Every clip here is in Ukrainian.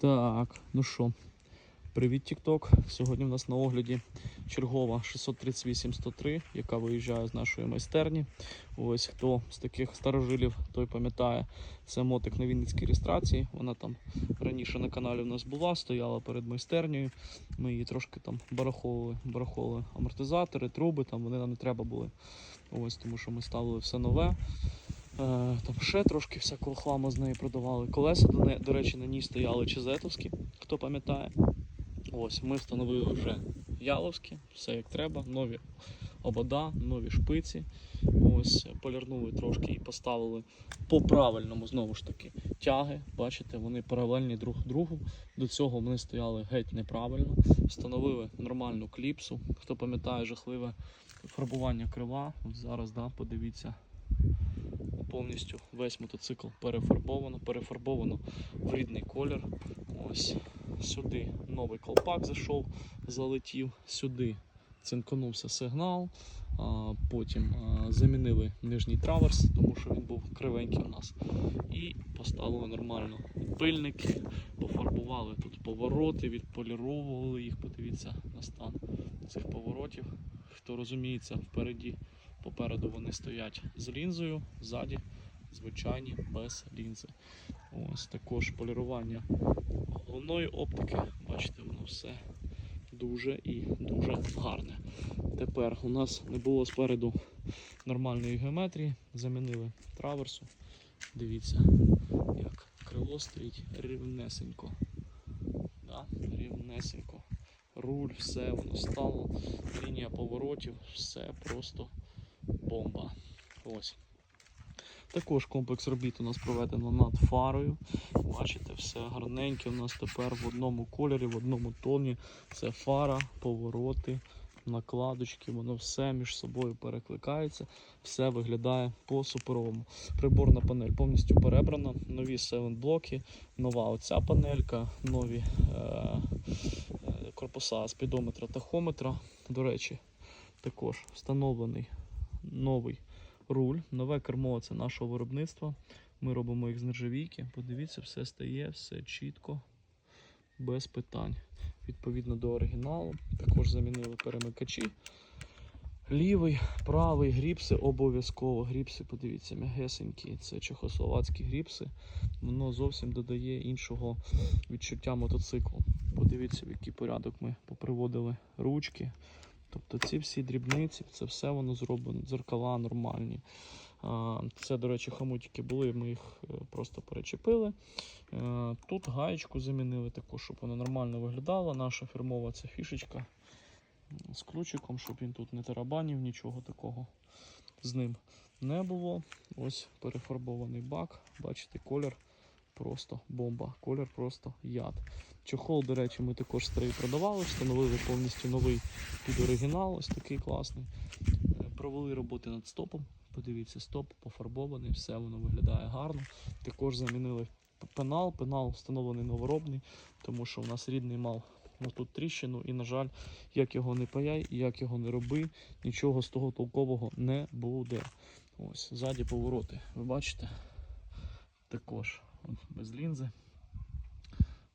Так, ну що, привіт, TikTok. Сьогодні в нас на огляді чергова 638-103, яка виїжджає з нашої майстерні. Ось хто з таких старожилів, той пам'ятає, це мотик на Вінницькій реєстрації. Вона там раніше на каналі в нас була, стояла перед майстернею. Ми її трошки там бараховували, бараховували амортизатори, труби, там вони нам не треба були. Ось, тому що ми ставили все нове. Е, Там ще трошки всякого хламу з неї продавали. Колеса, до, не, до речі, на ній стояли чезетовські, хто пам'ятає. Ось, ми встановили вже яловські, все як треба, нові обода, нові шпиці. Ось, полірнули трошки і поставили по правильному, знову ж таки, тяги. Бачите, вони паралельні друг другу. До цього вони стояли геть неправильно. Встановили нормальну кліпсу. Хто пам'ятає жахливе фарбування крила. Зараз, да, подивіться повністю весь мотоцикл перефарбовано, перефарбовано в рідний колір. Ось сюди новий колпак зайшов, залетів, сюди цинконувся сигнал. Потім замінили нижній траверс, тому що він був кривенький у нас. І поставили нормально пильники, пофарбували тут повороти, відполіровували їх. Подивіться на стан цих поворотів. Хто розуміється, впереді Попереду вони стоять з лінзою, ззаді звичайні без лінзи. Ось також полірування головної оптики. Бачите, воно все дуже і дуже гарне. Тепер у нас не було спереду нормальної геометрії, замінили траверсу. Дивіться, як крило стоїть рівнесенько. Да? Рівнесенько. Руль, все воно стало, лінія поворотів, все просто бомба. Ось. Також комплекс робіт у нас проведено над фарою. Бачите, все гарненьке у нас тепер в одному кольорі, в одному тоні. Це фара, повороти, накладочки, воно все між собою перекликається, все виглядає по суперовому. Приборна панель повністю перебрана, нові 7 блоки, нова оця панелька, нові е- е- корпуса спідометра тахометра. До речі, також встановлений новий руль, нове кермо це нашого виробництва. Ми робимо їх з нержавійки. Подивіться, все стає, все чітко, без питань. Відповідно до оригіналу. Також замінили перемикачі. Лівий, правий гріпси обов'язково. Гріпси, подивіться, м'ягесенькі. Це чехословацькі гріпси. Воно зовсім додає іншого відчуття мотоциклу. Подивіться, в який порядок ми поприводили ручки. Тобто ці всі дрібниці, це все воно зроблено, дзеркала нормальні. Це, до речі, хомутики були, ми їх е, просто перечепили. Е, Тут гаєчку замінили також, щоб вона нормально виглядала. Наша фірмова ця фішечка з ключиком, щоб він тут не тарабанів, нічого такого з ним не було. Ось перефарбований бак. Бачите, колір просто бомба, колір просто яд. Чохол, до речі, ми також старий продавали, встановили повністю новий під оригінал, ось такий класний. Е, Провели роботи над стопом. Подивіться, стоп пофарбований, все воно виглядає гарно. Також замінили пенал. Пенал встановлений новоробний, тому що у нас рідний мав ну, тут тріщину, і, на жаль, як його не паяй, як його не роби, нічого з того толкового не буде. Ось, ззаді повороти. Ви бачите? Також без лінзи.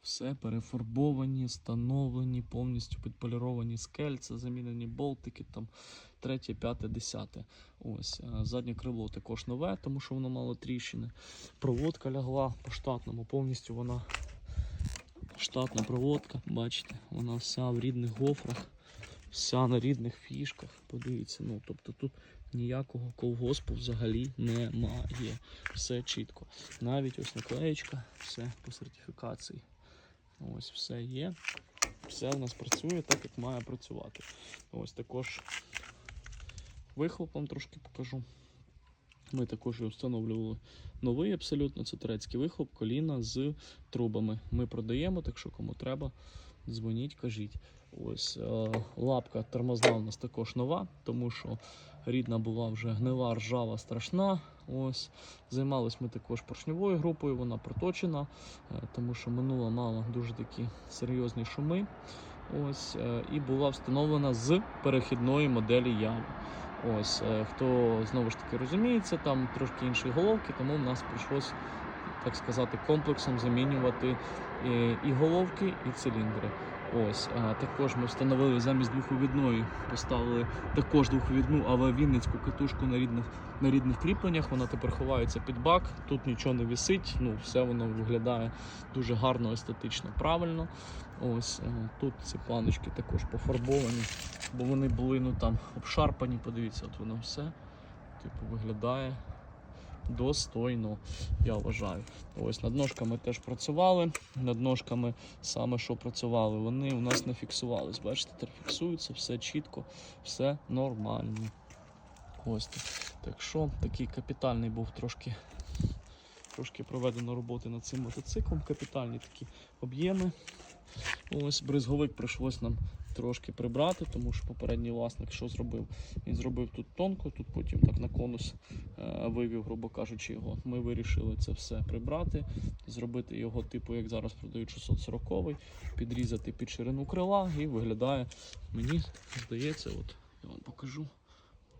Все перефарбовані, встановлені, повністю підполіровані скельця, замінені болтики, там третє, п'яте, десяте. Ось е, заднє крило також нове, тому що воно мало тріщини. Проводка лягла по штатному, повністю вона штатна проводка. Бачите, вона вся в рідних гофрах, вся на рідних фішках. Подивіться, ну тобто тут ніякого колгоспу взагалі немає. Все чітко. Навіть ось наклеєчка, все по сертифікації. Ось все є. Все у нас працює так, як має працювати. Ось також вихлоп вам трошки покажу. Ми також встановлювали новий абсолютно. Це турецький вихлоп, коліна з трубами. Ми продаємо, так що кому треба, дзвоніть, кажіть. Ось е, лапка тормозна у нас також нова, тому що рідна була вже гнила, ржава, страшна. Ось займалися ми також поршньовою групою, вона проточена, е, тому що минула мала дуже такі серйозні шуми. Ось е, і була встановлена з перехідної моделі Яви. Ось, хто знову ж таки розуміється, там трошки інші головки, тому в нас прийшлось так сказати, комплексом замінювати е, і головки, і циліндри. Ось а також ми встановили замість двоховідної, поставили також двоховідну, але вінницьку катушку на рідних на рідних кріпленнях. Вона тепер ховається під бак. Тут нічого не висить. Ну все воно виглядає дуже гарно, естетично, правильно. Ось е, тут ці планочки також пофарбовані, бо вони були ну там обшарпані. Подивіться, от воно все типу виглядає достойно, я вважаю. Ось над ножками теж працювали. Над ножками саме що працювали, вони у нас не фіксувались. Бачите, тепер фіксується, все чітко, все нормально. Ось так. Так що такий капітальний був трошки. Трошки проведено роботи над цим мотоциклом, капітальні такі об'єми. Ось бризговик прийшлось нам трошки прибрати, тому що попередній власник що зробив? Він зробив тут тонко, тут потім так на конус е, вивів, грубо кажучи, його. Ми вирішили це все прибрати, зробити його типу, як зараз продають 640 підрізати під ширину крила і виглядає, мені здається, от я вам покажу,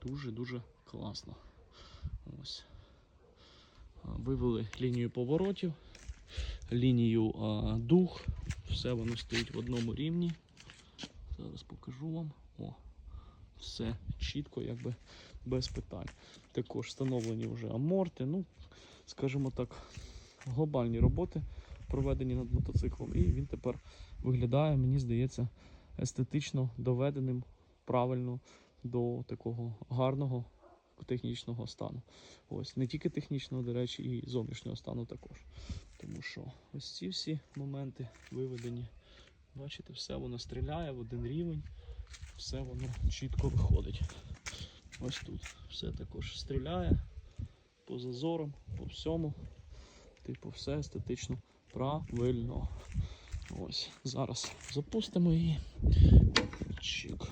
дуже-дуже класно. Ось. Вивели лінію поворотів, лінію а, дух, все воно стоїть в одному рівні. Зараз покажу вам. О, все чітко, якби без питань. Також встановлені вже аморти. Ну, скажімо так, глобальні роботи проведені над мотоциклом. І він тепер виглядає, мені здається, естетично доведеним правильно до такого гарного технічного стану. Ось не тільки технічного, до речі, і зовнішнього стану також. Тому що ось ці всі моменти виведені. Бачите, все воно стріляє в один рівень, все воно чітко виходить. Ось тут все також стріляє по зазорам, по всьому. Типу, все естетично правильно. Ось, зараз запустимо її. Чик.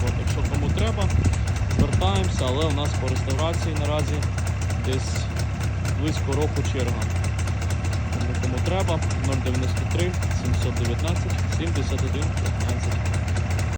В нас вийшла. Так що кому треба, звертаємося, але у нас по реставрації наразі десь близько року черга. Тому кому треба 093 719 71 15.